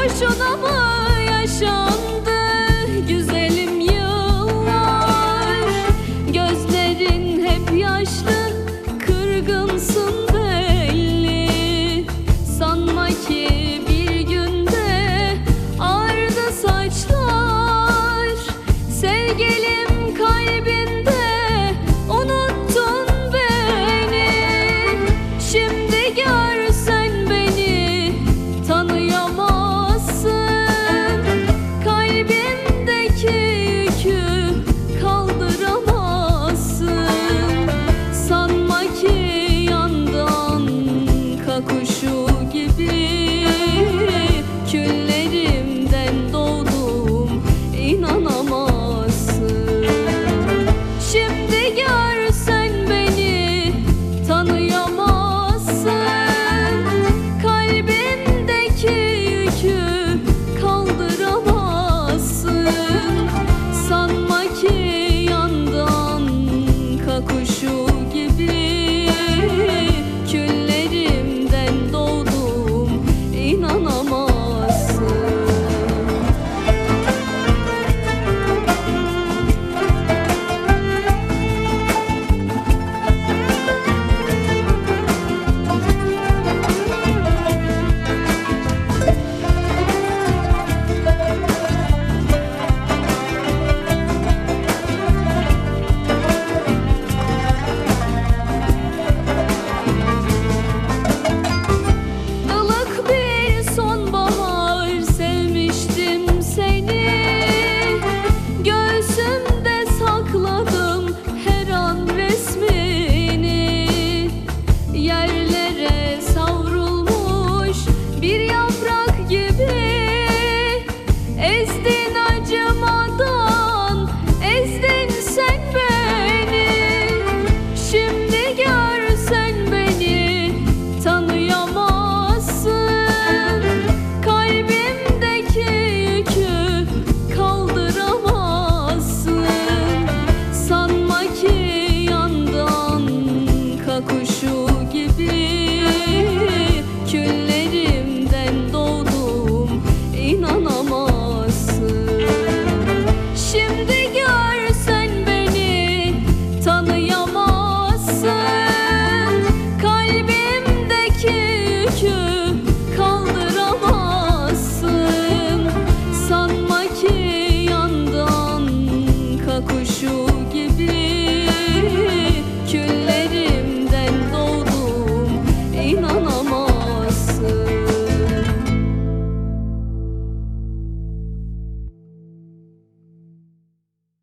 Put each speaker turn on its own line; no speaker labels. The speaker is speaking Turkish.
boşuna mı yaşandı. Güzelim yıllar Gözlerin hep yaşlı kırgınsın belli. Sanma ki bir günde ardı saçlar Sevgili him.